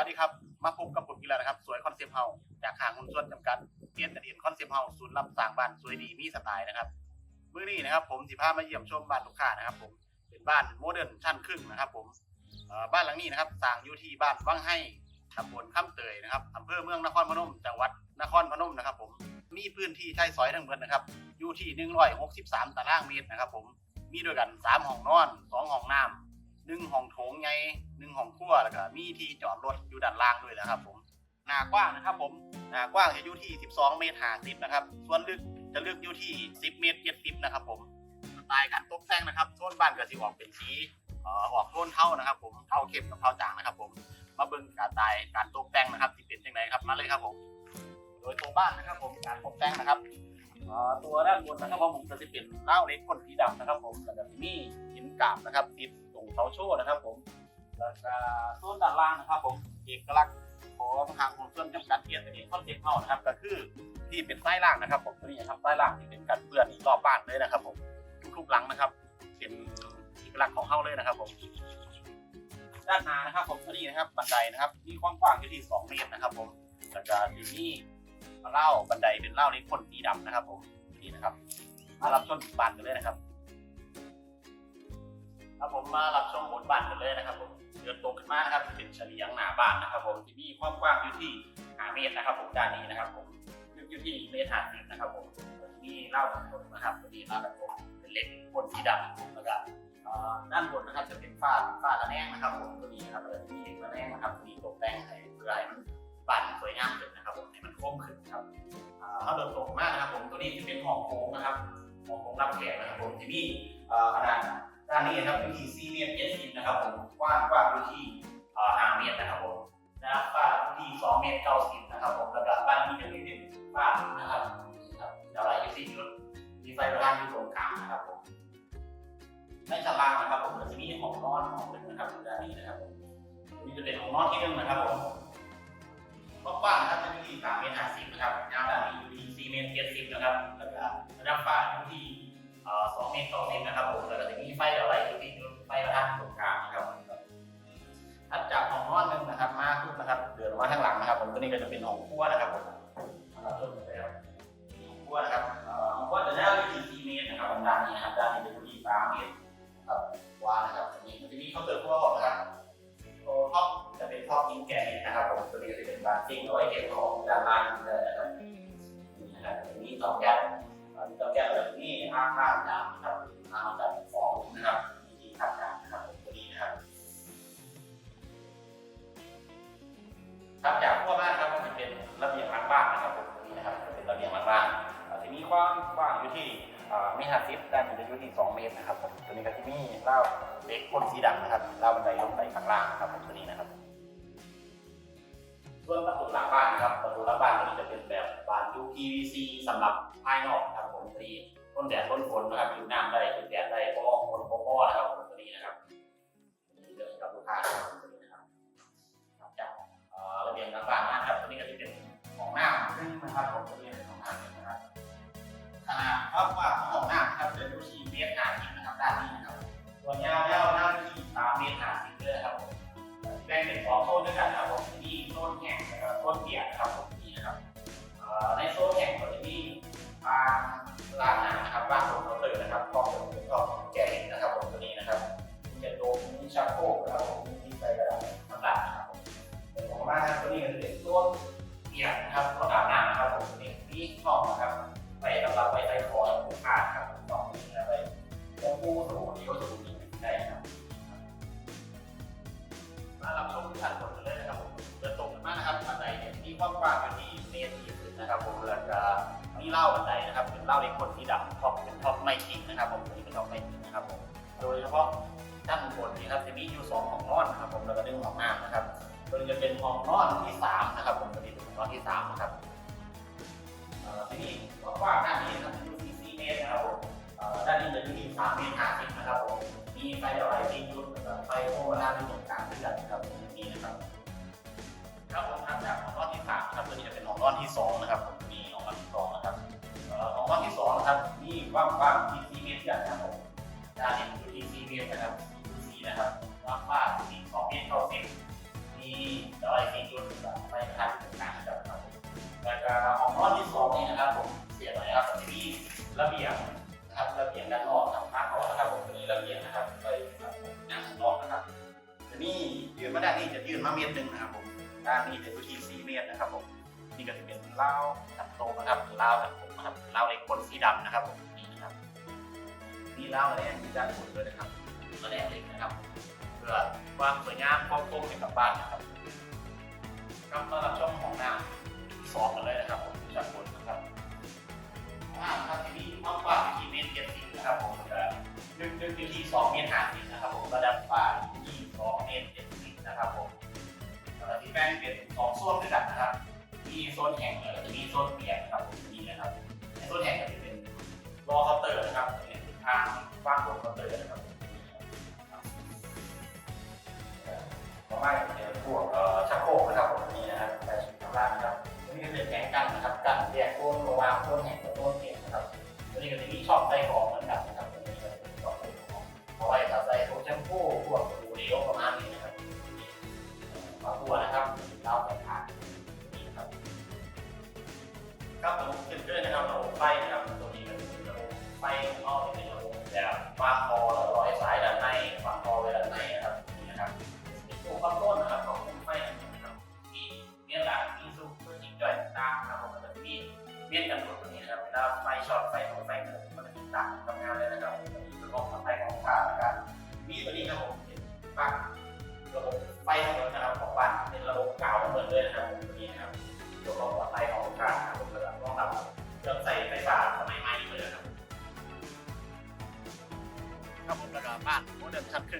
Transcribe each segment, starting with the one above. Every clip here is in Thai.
วัสดีครับ มาพบกับผมอีกแล้วนะครับ สวยคอนเซปต์เฮาจากหางหุ้นส่วนจำกัดเทียนกระเดียนคอนเซปต์เฮาศูนย์รับสร้างบ้านสวยดีมีสไตล์นะครับเมื้อนี้นะครับ ผมสิพามาเยี่ยมชมบ้านลูกค้านะครับ ผมเป็นบ้านโมเดิร์นชั้นครึ่งนะครับ ผมบ้านหลังนี้นะครับสร้างอยู่ที่บ้านวังให้ตำบลข้ามเตยนะครับอำเภอเมืองนครพนมจังหวัดนครพนมนะครับ ผมมีพื้นที่ใช้สอยทั้งหมดนะครับ อยู่ที่ 163 ตารางเมตรนะครับ ผมมีด้วยกัน 3 ห้องนอน 2 ห้องน้ำ หนึ่งห้องโถงไงหนึ่งห้องครัวแล้วก็มีที่จอดรถอยู่ด้านล่างด้วยนะครับ ผมหน้ากว้างนะครับ ผมหน้ากว้างจะอยู่ที่ 12 เมตร50นะครับ ส่วนลึกจะลึกอยู่ที่ 10 เมตร70นะครับ ผมสไตล์การตกแต่งนะครับโซนบ้านก็สิออกเป็นสีออกโทนเท่านะครับ ผมเทาเข้มกับเทาจางนะครับ ผมมาเบิ่งการตายการตกแต่งนะครับที่เป็นยังไงครับมาเลยครับผม โดยตัวบ้านนะครับ ผมการตกแต่งนะครับตัวด้านบนนะครับผมจะเป็นเล้าเล็กพ่นสีดำนะครับ ผมแล้วก็มีหินกาบนะครับติด ตรงเสาโชว์นะครับ ผมแล้วก็โซนด้านล่างนะครับผมเอกลักษณ์ของทางของส่วนจำกัดเทียนตัวนี้คอนเซ็ปต์เฮานะครับ ก็คือที่เป็นใต้ล่างนะครับ ผมตัวนี้นะครับใต้ล่างที่เป็นกันเปื้อนรอบบ้านเลยนะครับ ผมทุกๆหลังนะครับ เป็นเอกลักษณ์ของเฮาเลยนะครับ ผมด้านหน้านะครับ ผมตัวนี้นะครับบันไดนะครับ มีความกว้างอยู่ที่2เมตรนะครับ ผมแล้วก็ที่นี่เล่าบันไดเป็นเล่าเล็กพ่นสีดำนะครับ ผมนี่นะครับมารับชมบ้านกันเลยนะครับ ครับผมมารับชมบนบ้านกันเลยนะครับผมเดินตรงขึ้นมานะครับเป็นเฉลียงหน้าบ้านนะครับ ผมที่มีความกว้างอยู่ที่5เมตรนะครับ ผมด้านนี้นะครับ ผมอยู่ที่เมตรห้าสิบนะครับผมมีเล่ากันผมนะครับตัวนี้เล่ากันผมเป็นเหล็กพ่นสีดำแล้วก็เอ่อด้านบนนะครับจะเป็นฝ้าฝ้าระแนงนะครับ ผมตัวนี้นะครับแล้วมีระแนงนะครับมีตกแต่งให้เพื่อให้มันบานสวยงามขึ้นนะครับ ผมให้มันคมขึ้นครับอ่าถ้าเดินตรงมากนะครับ ผมตัวนี้จะเป็นห้องโค้งนะครับห้องโค้งรับแขกนะครับ ผมที่นี่อขนาด ด้านนี้นะครับอยู่ที่4เมตร70นะครับผมกว้างกว้างอยู่ที่เอ่อ5เมตรนะครับผมนะครับฝ้าอยู่ที่2เมตร90นะครับผมแล้วก็บ้านนี้จะมีเป็นฝ้านะครับครับดาวไลท์อยู่ที่จุดมีไฟประทานอยู่ตรงกลางนะครับผมในชั้นล่างนะครับผมจะมีห้องนอนห้องหนึ่งนะครับด้านนี้นะครับผมนี่จะเป็นห้องนอนที่หนึ่งนะครับผมกว้างนะครับจะอยู่ที่สามเมตรห้าสิบนะครับยาวด้านนี้อยู่ที่สี่เมตรเจ็ดสิบนะครับ ตัวนี้ก็จะเป็นหนองคั่วนะครับผม กว้างกว้างอยู่ที่มีห้าสิบด้านบนจะอยู่ที่สองเมตรนะครับผมตัวนี้ก็ที่มีเล่าเล็กพ่นสีดำนะครับเล่าบันไดลงไปข้างล่างครับผมตัวนี้นะครับส่วนประตูหลังบ้านนะครับประตูหลังบ้านตัวนี้จะเป็นแบบบาน UPVC สำหรับภายนอกครับผมตัวนี้ต้นแดดต้นฝนนะครับอยู่น้ำได้อยู่แดดได้ป้องฝนป้อนะครับผมตัวนี้นะครับนี่เรื่องกับลูกค้าครับตัวนี้นะครับครับจากระเบียงหลังบ้านนะครับตัวนี้ก็จะเป็นของน้ำซึ่งนะครับผม ขนาดครับว่าของหน้าครับจะอยู่ที่เมตรห้าสิบนะครับด้านนี้นะครับส่วนยาวยาวหน้าที่สามเมตรห้าสิบเลยครับผมแบ่งเป็นสองโซนด้วยกันนะครับผมที่โซนแห้งนะครับโซนเปียกนะครับผมนี่นะครับในโซนแห้งก็จะมีบางร้านอาหารนะครับบ้านผมเขาเปิดนะครับกล้องผมก็แก่เห็นนะครับผมตัวนี้นะครับมีเจ็ดโดมมีชักโครกนะครับผมมีไฟกระดาษต่างๆนะครับผมเป็นของบ้านตัวนี้ก็จะเป็นโซนเปียกนะครับโซนอาบน้ำนะครับผมตัวนี้มีห้องนะครับ ไปสำหรับไปใส่คอและผูกขาดครับสองนี้นะไปโอ้โหสมุนนี้ก็สมุนนี้ได้ครับมารับชมชั้นบนกันเลยนะครับผมเดินตรงกันมากนะครับบันไดเนี่ยมีความกว้างอยู่ที่เมตรยี่สิบนะครับผมแล้วก็มีเล่าบันไดนะครับเป็นเล่าเล็กคนที่ดำท็อปเป็นท็อปไม่ทิ้งนะครับผมนี้เป็นท็อปไม่ทิ้งนะครับผมโดยเฉพาะด้านบนนี้ครับจะมีอยู่สองห้องนอนนะครับผมแล้วก็หนึ่งห้องน้ำนะครับโดยจะเป็นห้องนอนที่สามนะครับผมตัวนี้เป็นห้องนอนที่สามนะครับ สามเมตรห้าสิบนะครับผมมีไฟอะไรที่ยุดนะครับไฟโอเวอร์ลาที่ตรงกลางด้วยกันะครับนี่นะครับครับผมครับจากห้องนอนที่สามครับตัวนี้จะเป็นห้องนอนที่สองนะ เมตรหนึ่งนะครับผมด้านนี้เป็นพื้นที่สี่เมตรนะครับผมนี่ก็จะเป็นเล้าตัดโตนะครับเล้าตัดผมนะครับเล้าเล็กคนสีดำนะครับผมนี่นะครับนี่เล้าแรงมีด้านบนด้วยนะครับแรงเล็กนะครับ เพื่อความสวยงามความคมในกับบ้านนะครับครับสำหรับช่องของหน้า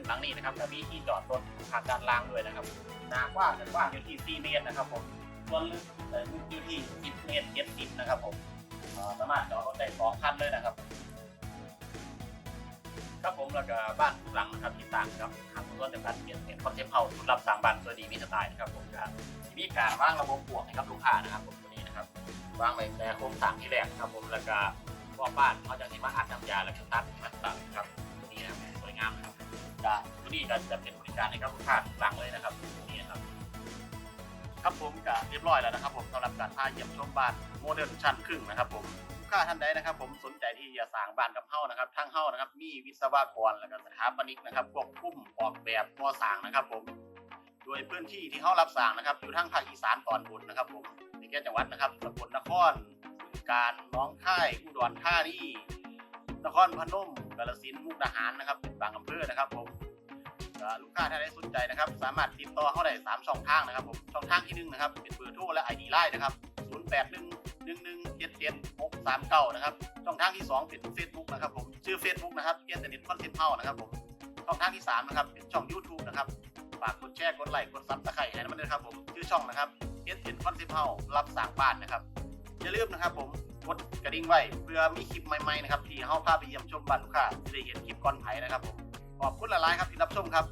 หลังนี้นะครับจะมีที่จอดรถทางด้านล่างด้วยนะครับหนากว้างกว้างอยู่ที่4เมตรนะครับผมส่วนลึกอยู่ที่10เมตร70นะครับผมสามารถจอดรถได้สองคันเลยนะครับครับผมแล้วก็บ้านหลังนะครับที่ต่างครับทางส่วนจำกัดเปลี่ยนเป็นคอนเทนต์เฮาสำหรับสร้างบ้านสวยดีมีสไตล์นะครับผมก็มีการวางระบบปวกให้กับลูกค้านะครับผมตัวนี้นะครับวางไว้ในโครงสร้างที่แรกครับผมแล้วก็รอบบ้านเขาจะที่มาอัดน้ำยาแล้วก็ตัดมันตัดครับตัวนี้นะสวยงามนะครับ ก็ตัวนี้ก็จะเป็นบริการให้กับลูกค้าทุกหลังเลยนะครับตัวนี้ครับ ครับผมก็เรียบร้อยแล้วนะครับ ผมสำหรับการพาเยี่ยมชมบ้านโมเดิร์นชั้นครึ่งนะครับผมลูกค้าท่านใดนะครับ ผมสนใจที่จะสร้างบ้านกับเฮานะครับทางเฮานะครับ มีวิศวกรแล้วก็สถาปนิกนะครับควบคุมออกแบบก่อสร้างนะครับ ผม โดยพื้นที่ที่เขารับสร้างนะครับ อยู่ทางภาคอีสานตอนบนนะครับ ผมในแก่จังหวัดนะครับสกลนครการน้องค่ายอุดรธานี นครพนมกาฬสินธุ์มุกดาหารนะครับเป็นบางอำเภอนะครับผมลูกค้าถ้าได้สนใจนะครับ สามารถติดต่อเข้าได้สามช่องทางนะครับผมช่องทางที่หนึ่งนะครับเป็นเบอร์โทรและ ID ไลน์นะครับ0 8 1 1 1 7 7 6 3 9นะครับช่องทางที่สองเป็น Facebook นะครับผมชื่อ Facebook นะครับเกียรตินิตคอนเทนต์เฮานะครับผมช่องทางที่สามนะครับเป็นช่อง YouTube นะครับฝากกดแชร์กดไลค์กดซับสไครต์ให้มันด้วยนะครับผมชื่อช่องนะครับเอสเอ็นคอนเซปต์เฮารับสั่งบ้านนะครับอย่าลืมนะครับผม กดกระดิ่งไว้เพื่อมีคลิปใหม่ๆนะครับที่เฮาพาไปเยี่ยมชมบ้านลูกค้าจะได้เห็นคลิปก่อนไผนะครับผมขอบคุณหลายๆครับที่รับชมครับ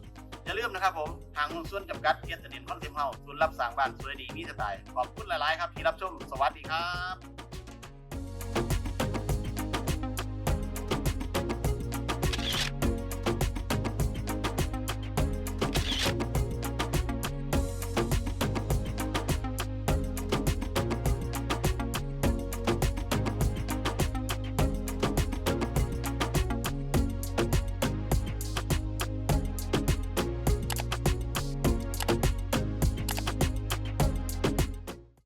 อย่าลืมนะครับผมทางหุ้นส่วนจำกัดเอสเอ็นคอนเซมเฮาส่วนรับสั่งบ้านสวยดีมีสไตล์ขอบคุณหลายๆครับที่รับชมสวัสดีครับ